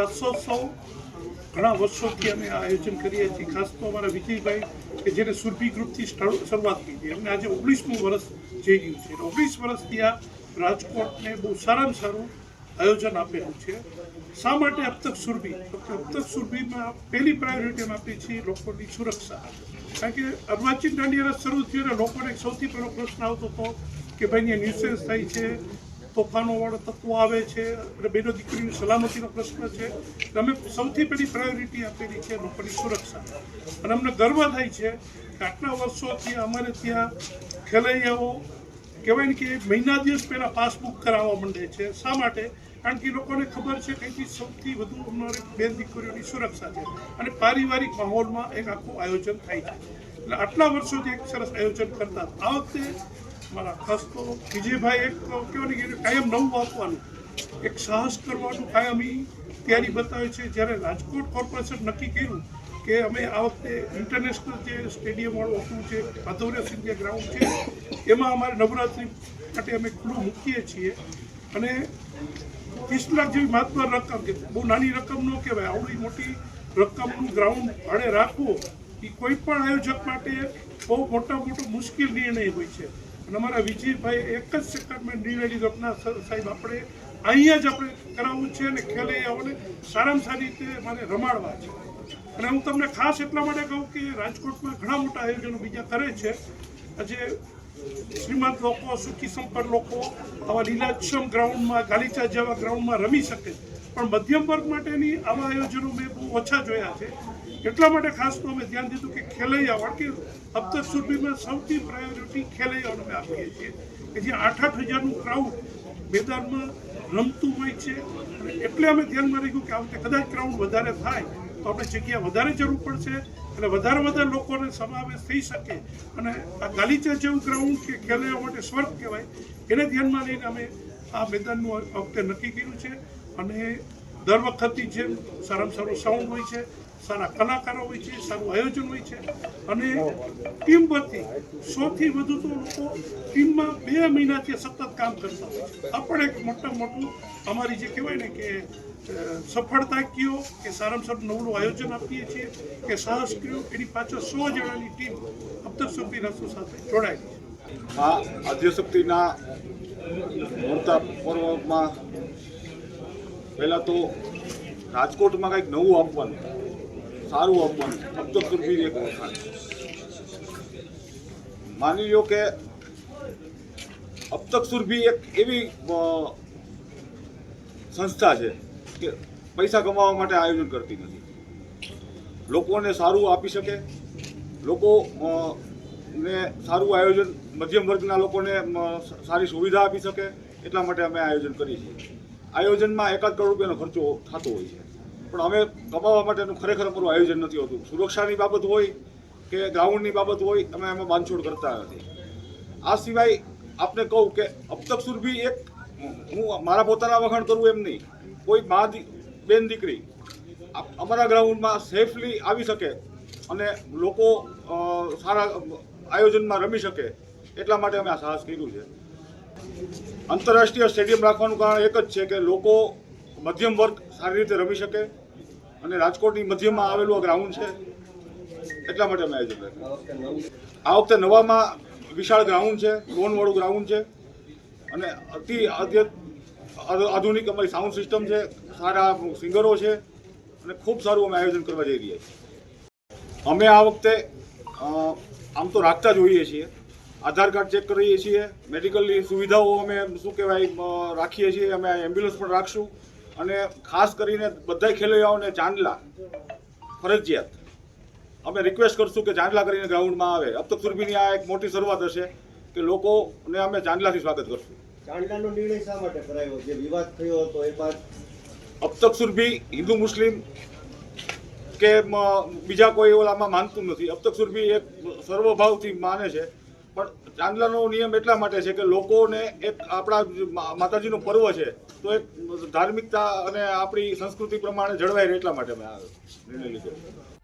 રાસોત્સવ ઘણા વર્ષોથી અમે આયોજન કરીએ છીએ. ખાસ તો અમારા વિજયભાઈ કે જેને સુરભી ગ્રુપથી શરૂઆત કરી. હતી એમને આજે ઓગણીસમું વર્ષ જઈ ગયું છે. ઓગણીસ વર્ષથી આ રાજકોટને બહુ સારામાં સારું આયોજન આપેલું છે. શા માટે અબતક સુરભી? તો કે અબતક સુરભીમાં પહેલી પ્રાયોરિટી અમે આપીએ છીએ લોકોની સુરક્ષા. કારણ કે અર્વાચીન દાંડિયાના શરૂ થયું લોકોને સૌથી પહેલો પ્રશ્ન આવતો હતો કે ભાઈ અહીંયા ન્યુસેન્સ થાય છે. તોફાનો વાળા તત્વો આવે છે અને બેનો દીકરીની સલામતીનો પ્રશ્ન છે. અમે સૌથી પહેલી પ્રાયોરિટી આપેલી છે લોકોની સુરક્ષા. અને અમને ગર્વ થાય છે કે આટલા વર્ષોથી અમારે ત્યાં ખેલૈયાઓ કહેવાય ને કે મહિના દિવસ પહેલાં પાસબુક કરાવવા માંડે છે. શા માટે? કારણ કે લોકોને ખબર છે કે અહીંથી સૌથી વધુ અમારી બેન દીકરીઓની સુરક્ષા છે. અને પારિવારિક માહોલમાં એક આખું આયોજન થાય છે. એટલે આટલા વર્ષોથી એક સરસ આયોજન કરતા આ વખતે મારા ખાસ તો વિજયભાઈ એક તો કે કાયમ નવું આપવાનું એક સાહસ કરવાનું કાયમ એ તૈયારી બતાવે છે. જ્યારે રાજકોટ કોર્પોરેશન નક્કી કર્યું કે અમે આ વખતે ઇન્ટરનેશનલ જે સ્ટેડિયમવાળું આપણું છે માધવર્ય સિંધિયા ગ્રાઉન્ડ છે, એમાં અમારે નવરાત્રિ માટે અમે ખુલ્લું મૂકીએ છીએ. અને ત્રીસ લાખ જેવી મહત્વ રકમ, કે બહુ નાની રકમ ન કહેવાય, આવડી મોટી રકમનું ગ્રાઉન્ડ ભાડે રાખવું એ કોઈ પણ આયોજક માટે બહુ મોટા મોટો મુશ્કેલ નિર્ણય હોય છે. અને અમારા વિજયભાઈ એક જ સેકન્ડમાં નિર્ણય લીધો સાહેબ, આપણે અહીંયા જ આપણે કરાવવું છે અને ખેલૈયાઓને સારામાં સારી રીતે મારે રમાડવા છે. અને હું તમને ખાસ એટલા માટે કહું કે રાજકોટમાં ઘણા મોટા આયોજનો બીજા કરે છે. આજે શ્રીમંત લોકો, સુખી સંપન્ન લોકો આવા લીલાક્ષમ ગ્રાઉન્ડમાં, ગાલીચા જેવા ગ્રાઉન્ડમાં રમી શકે પણ મધ્યમ વર્ગ માટેની આવા આયોજનો મેં ઓછા જોયા છે. એટલા માટે ખાસ તો અમે ધ્યાન દીધું કે ખેલૈયા કારણ કે અબ સુધીમાં સૌથી પ્રાયોરિટી ખેલૈયાઓને અમે આપીએ છીએ. કે જે આઠ આઠ હજારનું ક્રાઉડ મેદાનમાં રમતું હોય છે એટલે અમે ધ્યાનમાં રાખ્યું કે આ કદાચ ક્રાઉડ વધારે થાય તો આપણે જગ્યા વધારે જરૂર પડશે એટલે વધારે વધારે લોકોને સમાવેશ થઈ શકે. અને આ ગાલીચા જેવું ગ્રાઉન્ડ કે ખેલૈયા માટે સ્વર્ગ કહેવાય, એને ધ્યાનમાં લઈને અમે આ મેદાનનું વખતે નક્કી કર્યું છે. અને દર વખતની જેમ સારામાં સારું સાઉન્ડ હોય છે, સારા કલાકારો હોય છે, સારું આયોજન હોય છે. અને ટીમ પરથી સૌથી વધુ તો લોકો ટીમમાં બે મહિનાથી સતત કામ કરતા હોય આ પણ એક મોટા મોટું અમારી જે કહેવાય ને કે સફળતા કયો કે સારામાં સારું નવલું આયોજન આપીએ છીએ કે સાહસ કયો, એની પાછળ સો જણાની ટીમ અબતક સુફી રસો સાથે જોડાયેલી છે. આ અધ્યશક્તિના મોટા પર્વમાં પહેલાં તો રાજકોટમાં કંઈક નવું આપવાનું. સારું આપવાનું. અબતક સુરભી એક વખાણ. માની લો કે અબતક સુરભી એક એવી સંસ્થા છે કે પૈસા કમાવા માટે આયોજન કરતી નથી. લોકોને સારું આપી શકે. લોકો ને સારું આયોજન મધ્યમ વર્ગના લોકોને સારી સુવિધા આપી શકે. એટલા માટે અમે આયોજન કરીએ છીએ. આયોજનમાં એકાદ કરોડ રૂપિયાનો ખર્ચો થતો હોય છે. પણ અમે કમાવા માટેનું ખરેખર અમારું આયોજન નથી હોતું. સુરક્ષાની બાબત હોય કે ગ્રાઉન્ડની બાબત હોય, અમે એમાં બાંધછોડ કરતા નથી. આ સિવાય આપને કહું કે અબતક સુરભી એક, હું મારા પોતાના વખાણ કરું એમ નહીં. કોઈ મા બેન દીકરી અમારા ગ્રાઉન્ડમાં સેફલી આવી શકે અને લોકો સારા આયોજનમાં રમી શકે, એટલા માટે અમે આ સાહસ કર્યું છે. આંતરરાષ્ટ્રીય સ્ટેડિયમ રાખવાનું કારણ એક જ છે કે લોકો મધ્યમ વર્ગ સારી રીતે રમી શકે અને રાજકોટની મધ્યમાં આવેલું આ ગ્રાઉન્ડ છે. એટલા માટે અમે આયોજન રાખ્યું આ વખતે નવામાં વિશાળ ગ્રાઉન્ડ છે ડ્રોનવાળું ગ્રાઉન્ડ છે અને અતિ આધુનિક અમારી સાઉન્ડ સિસ્ટમ છે, સારા સિંગરો છે અને ખૂબ સારું અમે આયોજન કરવા જઈ રહ્યા છીએ. અમે આ વખતે આમ તો રાખતા જ હોઈએ છીએ. આધાર કાર્ડ ચેક કરીએ છીએ. મેડિકલની સુવિધાઓ અમે શું કહેવાય રાખીએ છીએ. અમે એમ્બ્યુલન્સ પણ રાખશું. અને ખાસ કરીને બધા ખેલૈયાઓને ચાંદલા ફરજિયાત. અમે રિક્વેસ્ટ કરશું કે ચાંદલા કરીને ગ્રાઉન્ડમાં આવે. અબ તક સુરભીની આ એક મોટી શરૂઆત હશે કે લોકોને અમે ચાંદલાથી સ્વાગત કરશું. ચાંદલાનો નિર્ણય શા માટે કરાયો? જે વિવાદ થયો હતો એ બાદ? અબ સુરભી હિન્દુ મુસ્લિમ કે બીજા કોઈ ઓલામાં માનતું નથી. અબ સુરભી એક સર્વભાવથી માને છે પણ ચાંદલાનો નિયમ એટલા માટે છે કે લોકોને એક આપણા માતાજીનો પર્વ છે, તો એક ધાર્મિકતા અને આપણી સંસ્કૃતિ પ્રમાણે જળવાય રહે એટલા માટે મેં આ નિર્ણય લીધો